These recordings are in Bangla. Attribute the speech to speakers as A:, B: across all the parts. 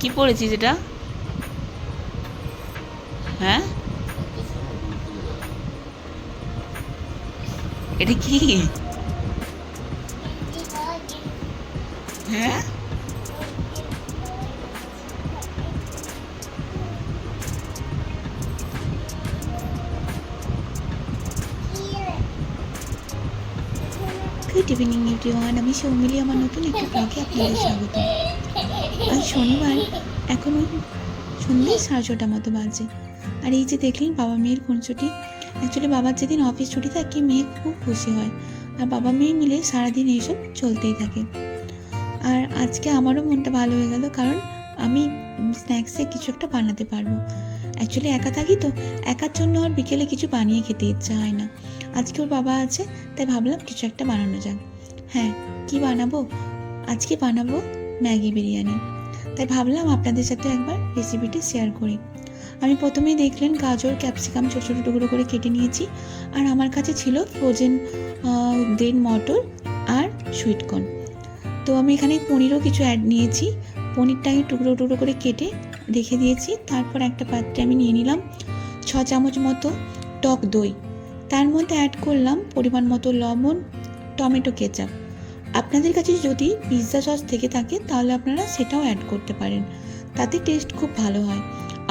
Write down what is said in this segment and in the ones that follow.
A: কি পড়েছিস এটা? হ্যাঁ? এটা কি? হ্যাঁ? গুড ইভিনিং এভরিওয়ান আমি সৌমিলি, আমার নতুন একটা ব্লগে আপনাদের স্বাগত আজ শনিবার এখন ওই সন্ধ্যে সাড়ে ছটা মতো বাজে। আর এই যে দেখলেন বাবা মেয়ের কোন ছুটি। অ্যাকচুয়ালি বাবার যেদিন অফিস ছুটি থাকে, মেয়ে খুব খুশি হয়। আর বাবা মেয়ে মিলে সারাদিন এইসব চলতেই থাকে। আর আজকে আমারও মনটা ভালো হয়ে গেল, কারণ আমি স্ন্যাক্সে কিছু একটা বানাতে পারব। অ্যাকচুয়ালি একা থাকি তো, একার জন্য আর বিকেলে কিছু বানিয়ে খেতে ইচ্ছা হয় না। আজকে ওর বাবা আছে, তাই ভাবলাম কিছু একটা বানানো যাক। হ্যাঁ কি বানাবো? আজকে বানাবো ম্যাগি বিরিয়ানি। তাই ভাবলাম আপনাদের সাথে একবার রেসিপিটি শেয়ার করি। আমি প্রথমেই দেখলেন গাজর ক্যাপসিকাম ছোটো ছোটো টুকরো করে কেটে নিয়েছি। আর আমার কাছে ছিল ফ্রোজেন দেন মটর আর সুইটকর্ন তো আমি এখানে পনিরও কিছু অ্যাড নিয়েছি। পনিরটাকে টুকরো টুকরো করে কেটে রেখে দিয়েছি। তারপর একটা পাত্রে আমি নিয়ে নিলাম ছ চামচ মতো টক দই। তার মধ্যে অ্যাড করলাম পরিমাণ মতো লবণ, টমেটো কেচাপ। আপনাদের কাছে যদি পিৎজা সস থেকে থাকে, তাহলে আপনারা সেটাও অ্যাড করতে পারেন। তাতে টেস্ট খুব ভালো হয়।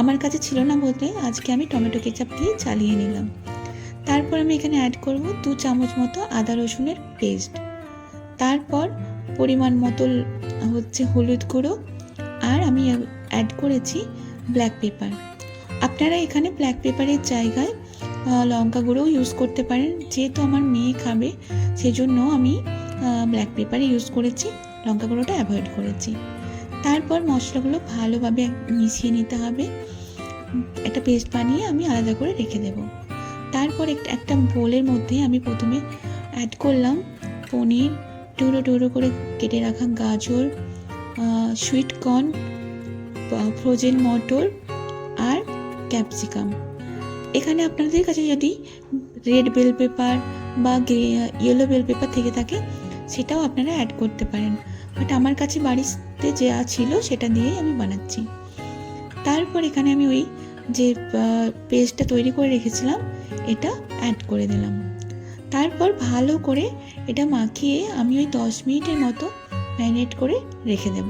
A: আমার কাছে ছিল না বলতে, আজকে আমি টমেটো কেচাপ দিয়ে চালিয়ে নিলাম। তারপর আমি এখানে অ্যাড করব দু চামচ মতো আদা রসুনের পেস্ট তারপর পরিমাণ মতো হচ্ছে হলুদ গুঁড়ো, আর আমি অ্যাড করেছি ব্ল্যাক পেপার আপনারা এখানে ব্ল্যাক পেপারের জায়গায় লঙ্কা গুঁড়োও ইউজ করতে পারেন। যেহেতু আমার মেয়ে খাবে, সেজন্য আমি ব্ল্যাক পেপার ইউজ করেছি লঙ্কা গুঁড়োটা অ্যাভয়েড করেছি। তারপর মশলাগুলো ভালোভাবে মিশিয়ে নিতে হবে। একটা পেস্ট বানিয়ে আমি আলাদা করে রেখে দেব। তারপর একটা বোলের মধ্যে আমি প্রথমে অ্যাড করলাম পনির টুকরো টুকরো করে কেটে রাখা গাজর সুইট কর্ন ফ্রোজেন মটর আর ক্যাপসিকাম এখানে আপনাদের কাছে যদি রেড বেল পেপার বা ইয়েলো বেল পেপার থেকে থাকে সেটাও আপনারা অ্যাড করতে পারেন। বাট আমার কাছে বাড়িতে যা ছিল, সেটা দিয়েই আমি বানাচ্ছি। তারপর এখানে আমি ওই যে পেস্টটা তৈরি করে রেখেছিলাম, এটা অ্যাড করে দিলাম। তারপর ভালো করে এটা মাখিয়ে আমি ওই দশ মিনিটের মতো ম্যারিনেট করে রেখে দেব।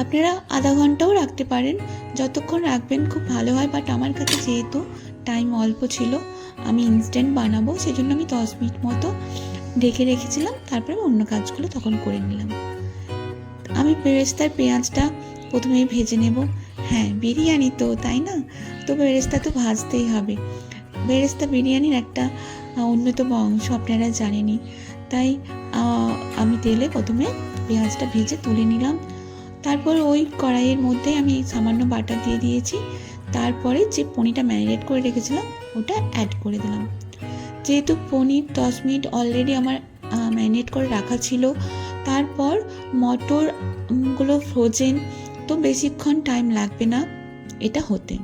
A: আপনারা আধা ঘন্টাও রাখতে পারেন। যতক্ষণ রাখবেন, খুব ভালো হয়। বাট আমার কাছে যেহেতু টাইম অল্প ছিল, আমি ইনস্ট্যান্ট বানাবো। সেজন্য আমি দশ মিনিট মতো ঢেকে রেখেছিলাম, তারপরে অন্য কাজগুলো তখন করে নিলাম। আমি বেরেস্তার পেঁয়াজটা প্রথমে ভেজে নেব। হ্যাঁ বিরিয়ানি তো, তাই না? তো বেরেস্তা তো ভাজতেই হবে। বেরেস্তা বিরিয়ানির একটা অন্যতম অংশ আপনারা জানেনই। তাই আমি তেলে প্রথমে পেঁয়াজটা ভেজে তুলে নিলাম। তারপর ওই কড়াইয়ের মধ্যে আমি সামান্য বাটার দিয়ে দিয়েছি। তারপরে যে পনিরটা ম্যারিনেট করে রেখেছিলাম, ওটা অ্যাড করে দিলাম। যেহেতু পনির দশ মিনিট অলরেডি আমার ম্যারিনেট করে রাখা ছিল, তারপর মটরগুলো ফ্রোজেন তো বেশিক্ষণ টাইম লাগবে না, এটা হতে।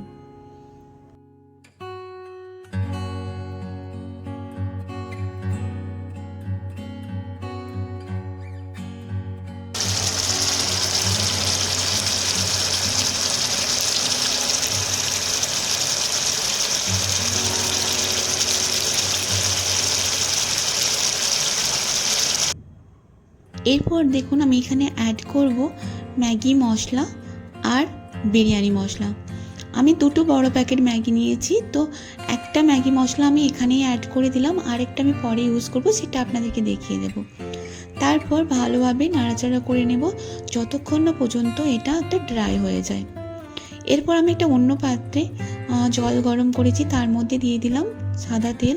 A: এরপর দেখুন আমি এখানে অ্যাড করব ম্যাগি মশলা আর বিরিয়ানি মশলা। আমি দুটো বড় প্যাকেট ম্যাগি নিয়েছি, তো একটা ম্যাগি মশলা আমি এখানেই অ্যাড করে দিলাম, আরেকটা আমি পরে ইউজ করব, সেটা আপনাদেরকে দেখিয়ে দেব। তারপর ভালোভাবে নাড়াচাড়া করে নেব, যতক্ষণ না পর্যন্ত এটা একটা ড্রাই হয়ে যায়। এরপর আমি একটা অন্য পাত্রে জল গরম করেছি, তার মধ্যে দিয়ে দিলাম সাদা তেল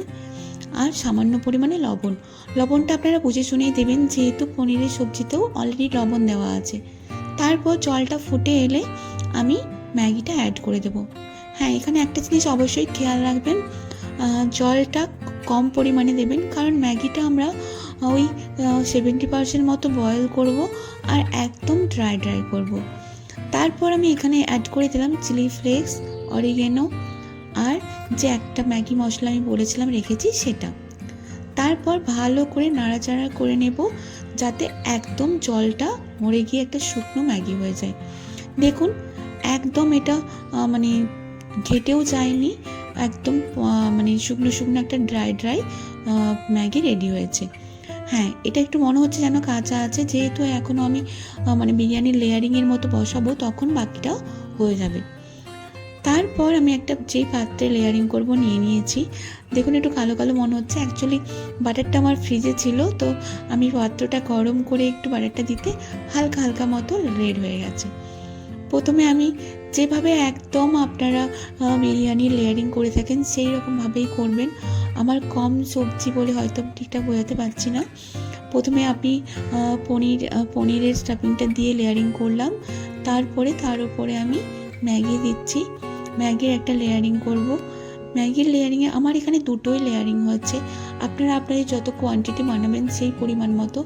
A: আর সামান্য পরিমাণে লবণ। লবণটা আপনারা বুঝে শুনেই দেবেন, যেহেতু পনিরের সবজিতেও অলরেডি লবণ দেওয়া আছে। তারপর জলটা ফুটে এলে আমি ম্যাগিটা অ্যাড করে দেব। হ্যাঁ এখানে একটা জিনিস অবশ্যই খেয়াল রাখবেন জলটা কম পরিমাণে দেবেন, কারণ ম্যাগিটা আমরা ওই সেভেন্টি পার্সেন্ট মতো বয়েল করব আর একদম ড্রাই ড্রাই করব। তারপর আমি এখানে অ্যাড করে দিলাম চিলি ফ্লেক্স অরিগেনো আর যে একটা ম্যাগি মশলা আমি বলেছিলাম রেখেছি সেটা। তারপর ভালো করে নাড়াচাড়া করে নেব যাতে একদম জলটা মরে গিয়ে একটা শুকনো ম্যাগি হয়ে যায়। দেখুন, একদম এটা মানে ঘেটেও যায়নি, একদম মানে শুকনো শুকনো একটা ড্রাই ড্রাই ম্যাগি রেডি হয়েছে। হ্যাঁ এটা একটু মনে হচ্ছে যেন কাঁচা আছে, যেহেতু এখনও আমি মানে বিরিয়ানির লেয়ারিংয়ের মতো বসাবো, তখন বাকিটাও হয়ে যাবে। তারপর আমি একটা যেই পাত্রে লেয়ারিং করব নিয়ে নিয়েছি। দেখুন একটু কালো কালো মনে হচ্ছে। অ্যাকচুয়ালি বাটারটা আমার ফ্রিজে ছিল, তো আমি পাত্রটা গরম করে একটু বাটারটা দিতে হালকা হালকা মতো রেড হয়ে গেছে। প্রথমে আমি যেভাবে একদম আপনারা বিরিয়ানির লেয়ারিং করে থাকেন, সেই রকমভাবেই করবেন। আমার কম সবজি বলে হয়তো ঠিকঠাক বোঝাতে পারছি না। প্রথমে আমি পনির পনিরের স্টাফিংটা দিয়ে লেয়ারিং করলাম। তারপরে তার উপরে আমি ম্যাগি দিচ্ছি। ম্যাগির একটা লেয়ারিং করব। ম্যাগির লেয়ারিংয়ে আমার এখানে দুটোই লেয়ারিং হচ্ছে আপনারা, আপনাদের যত কোয়ান্টিটি বানাবেন সেই পরিমাণ মতো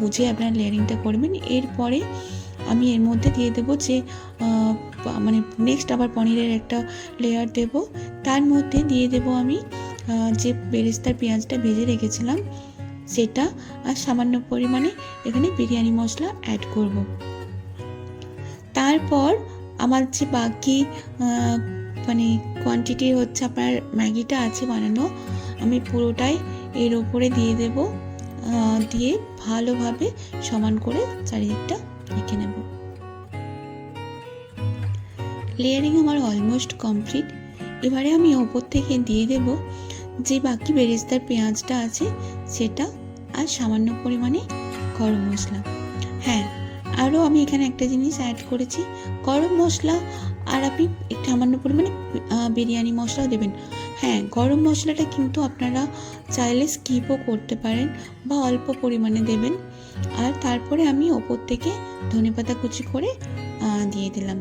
A: বুঝে আপনারা লেয়ারিংটা করবেন। এরপরে আমি এর মধ্যে দিয়ে দেবো যে মানে নেক্সট আবার পনিরের একটা লেয়ার দেব। তার মধ্যে দিয়ে দেব আমি যে বেরেস্তার পেঁয়াজটা ভেজে রেখেছিলাম, সেটা আর সামান্য পরিমাণে এখানে বিরিয়ানি মশলা অ্যাড করব। তারপর আমার যে বাকি মানে কোয়ান্টিটি হচ্ছে আপনার ম্যাগিটা আছে বানানো, আমি পুরোটাই এর ওপরে দিয়ে দেব। দিয়ে ভালোভাবে সমান করে চারিদিকটা রেখে নেব। লেয়ারিং আমার অলমোস্ট কমপ্লিট এবারে আমি ওপর থেকে দিয়ে দেব যে বাকি বেরেস্তার পেঁয়াজটা আছে, সেটা আর সামান্য পরিমাণে গরম মশলা। হ্যাঁ আরও আমি এখানে একটা জিনিস অ্যাড করেছি। গরম মশলা আর আপনি একটু সামান্য পরিমাণে বিরিয়ানি মশলাও দেবেন। হ্যাঁ গরম মশলাটা কিন্তু আপনারা চাইলে স্কিপও করতে পারেন বা অল্প পরিমাণে দেবেন। আর তারপরে আমি ওপর থেকে ধনেপাতা কুচি করে দিয়ে দিলাম।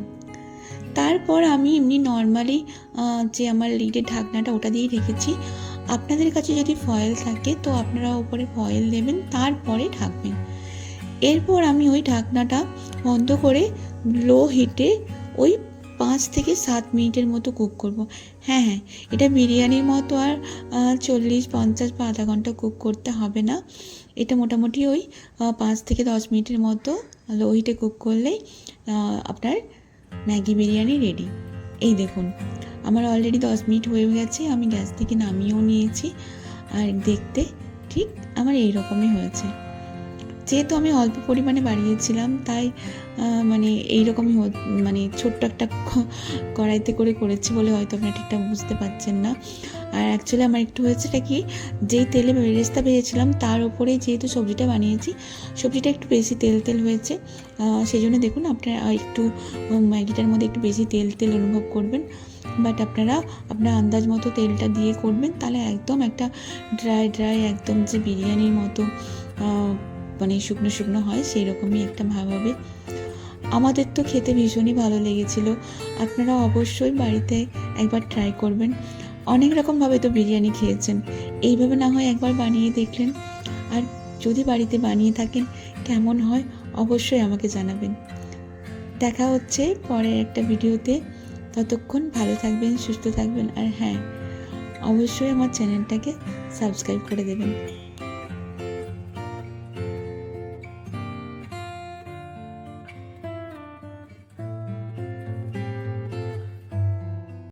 A: তারপর আমি এমনি নর্মালি যে আমার লিডের ঢাকনাটা ওটা দিয়েই রেখেছি। আপনাদের কাছে যদি ফয়েল থাকে তো আপনারা ওপরে ফয়েল দেবেন, তারপরে ঢাকবেন। এরপর আমি ওই ঢাকনাটা বন্ধ করে লো হিটে ওই পাঁচ থেকে সাত মিনিটের মতো কুক করব। হ্যাঁ হ্যাঁ এটা বিরিয়ানির মতো আর চল্লিশ, পঞ্চাশ বা আধা ঘণ্টা কুক করতে হবে না। এটা মোটামুটি ওই পাঁচ থেকে দশ মিনিটের মতো লো হিটে কুক করলেই আপনার ম্যাগি বিরিয়ানি রেডি। এই দেখুন, আমার অলরেডি দশ মিনিট হয়ে গেছে, আমি গ্যাস থেকে নামিয়েও নিয়েছি। আর দেখতে ঠিক আমার এই রকমই হয়েছে। যেহেতু আমি অল্প পরিমাণে বানিয়েছিলাম, তাই মানে এইরকমই মানে ছোট্ট একটা কড়াইতে করে করেছি বলে হয়তো আপনারা ঠিকঠাক বুঝতে পারছেন না। আর অ্যাকচুয়ালি আমার একটু হয়েছে হয়েছেটা কি, যেই তেলে বেরেস্তা ভেজেছিলাম, তার উপরে যেহেতু সবজিটা বানিয়েছি, সবজিটা একটু বেশি তেল তেল হয়েছে। সেই জন্য দেখুন আপনারা একটু ম্যাগিটার মধ্যে একটু বেশি তেল তেল অনুভব করবেন। বাট আপনারা, আপনার আন্দাজ মতো তেলটা দিয়ে করবেন, তাহলে একদম একটা ড্রাই ড্রাই একদম যে বিরিয়ানির মতো মানে শুকনো শুকনো হয় সেই রকমই একটা ভাব হবে। আমাদের তো খেতে ভীষণই ভালো লেগেছিল। আপনারা অবশ্যই বাড়িতে একবার ট্রাই করবেন। অনেক রকমভাবে তো বিরিয়ানি খেয়েছেন। এইভাবে না হয় একবার বানিয়ে দেখলেন। আর যদি বাড়িতে বানিয়ে থাকেন, কেমন হয় অবশ্যই আমাকে জানাবেন। দেখা হচ্ছে পরের একটা ভিডিওতে। ততক্ষণ ভালো থাকবেন, সুস্থ থাকবেন। আর হ্যাঁ অবশ্যই আমার চ্যানেলটাকে সাবস্ক্রাইব করে দেবেন।